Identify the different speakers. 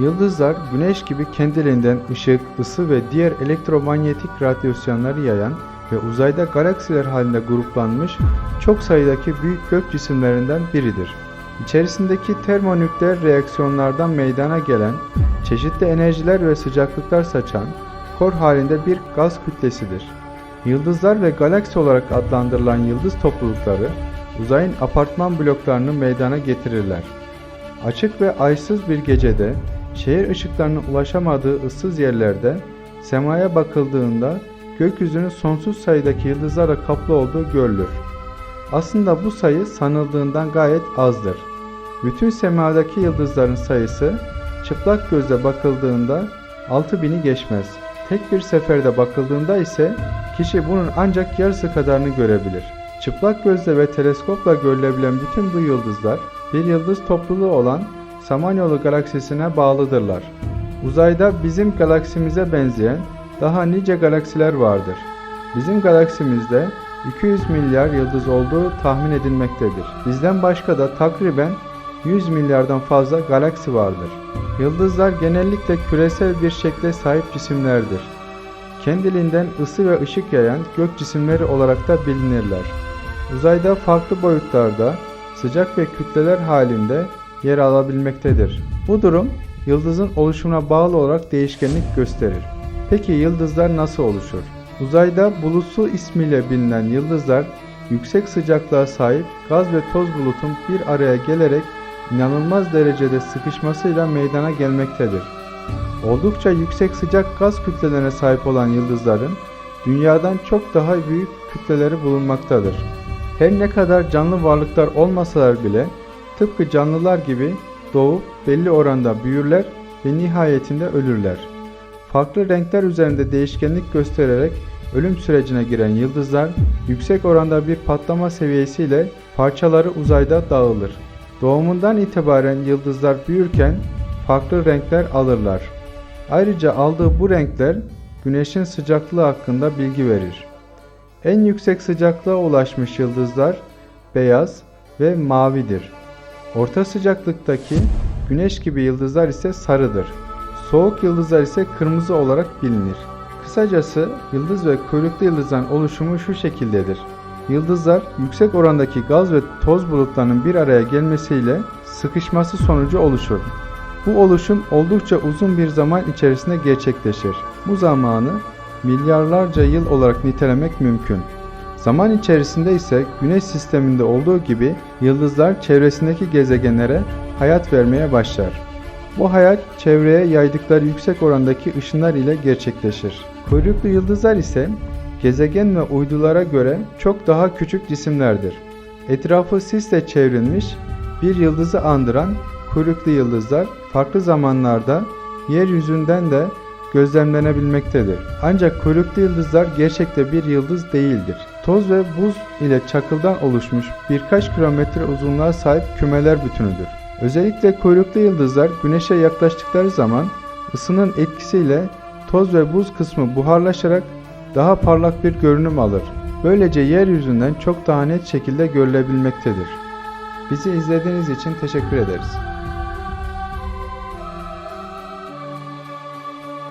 Speaker 1: Yıldızlar, güneş gibi kendiliğinden ışık, ısı ve diğer elektromanyetik radyasyonları yayan ve uzayda galaksiler halinde gruplanmış çok sayıdaki büyük gök cisimlerinden biridir. İçerisindeki termonükleer reaksiyonlardan meydana gelen, çeşitli enerjiler ve sıcaklıklar saçan, kor halinde bir gaz kütlesidir. Yıldızlar ve galaksi olarak adlandırılan yıldız toplulukları, uzayın apartman bloklarını meydana getirirler. Açık ve aysız bir gecede, şehir ışıklarının ulaşamadığı ıssız yerlerde, semaya bakıldığında gökyüzünün sonsuz sayıdaki yıldızlarla kaplı olduğu görülür. Aslında bu sayı sanıldığından gayet azdır. Bütün semadaki yıldızların sayısı çıplak gözle bakıldığında 6000'i geçmez. Tek bir seferde bakıldığında ise kişi bunun ancak yarısı kadarını görebilir. Çıplak gözle ve teleskopla görülebilen bütün bu yıldızlar bir yıldız topluluğu olan Samanyolu galaksisine bağlıdırlar. Uzayda bizim galaksimize benzeyen daha nice galaksiler vardır. Bizim galaksimizde 200 milyar yıldız olduğu tahmin edilmektedir. Bizden başka da takriben 100 milyardan fazla galaksi vardır. Yıldızlar genellikle küresel bir şekle sahip cisimlerdir. Kendiliğinden ısı ve ışık yayan gök cisimleri olarak da bilinirler. Uzayda farklı boyutlarda, sıcak ve kütleler halinde yer alabilmektedir. Bu durum yıldızın oluşumuna bağlı olarak değişkenlik gösterir. Peki yıldızlar nasıl oluşur? Uzayda bulutsuz ismiyle bilinen yıldızlar yüksek sıcaklığa sahip gaz ve toz bulutun bir araya gelerek inanılmaz derecede sıkışmasıyla meydana gelmektedir. Oldukça yüksek sıcak gaz kütlelerine sahip olan yıldızların dünyadan çok daha büyük kütleleri bulunmaktadır. Her ne kadar canlı varlıklar olmasalar bile tıpkı canlılar gibi doğup belli oranda büyürler ve nihayetinde ölürler. Farklı renkler üzerinde değişkenlik göstererek ölüm sürecine giren yıldızlar yüksek oranda bir patlama seviyesiyle parçaları uzayda dağılır. Doğumundan itibaren yıldızlar büyürken farklı renkler alırlar. Ayrıca aldığı bu renkler güneşin sıcaklığı hakkında bilgi verir. En yüksek sıcaklığa ulaşmış yıldızlar beyaz ve mavidir. Orta sıcaklıktaki güneş gibi yıldızlar ise sarıdır. Soğuk yıldızlar ise kırmızı olarak bilinir. Kısacası yıldız ve kuyruklu yıldızların oluşumu şu şekildedir. Yıldızlar yüksek orandaki gaz ve toz bulutlarının bir araya gelmesiyle sıkışması sonucu oluşur. Bu oluşum oldukça uzun bir zaman içerisinde gerçekleşir. Bu zamanı milyarlarca yıl olarak nitelemek mümkün. Zaman içerisinde ise Güneş sisteminde olduğu gibi yıldızlar çevresindeki gezegenlere hayat vermeye başlar. Bu hayat çevreye yaydıkları yüksek orandaki ışınlar ile gerçekleşir. Kuyruklu yıldızlar ise gezegen ve uydulara göre çok daha küçük cisimlerdir. Etrafı sisle çevrilmiş bir yıldızı andıran kuyruklu yıldızlar farklı zamanlarda yeryüzünden de gözlemlenebilmektedir. Ancak kuyruklu yıldızlar gerçekte bir yıldız değildir. Toz ve buz ile çakıldan oluşmuş birkaç kilometre uzunluğa sahip kümeler bütünüdür. Özellikle kuyruklu yıldızlar güneşe yaklaştıkları zaman ısının etkisiyle toz ve buz kısmı buharlaşarak daha parlak bir görünüm alır. Böylece yeryüzünden çok daha net şekilde görülebilmektedir. Bizi izlediğiniz için teşekkür ederiz.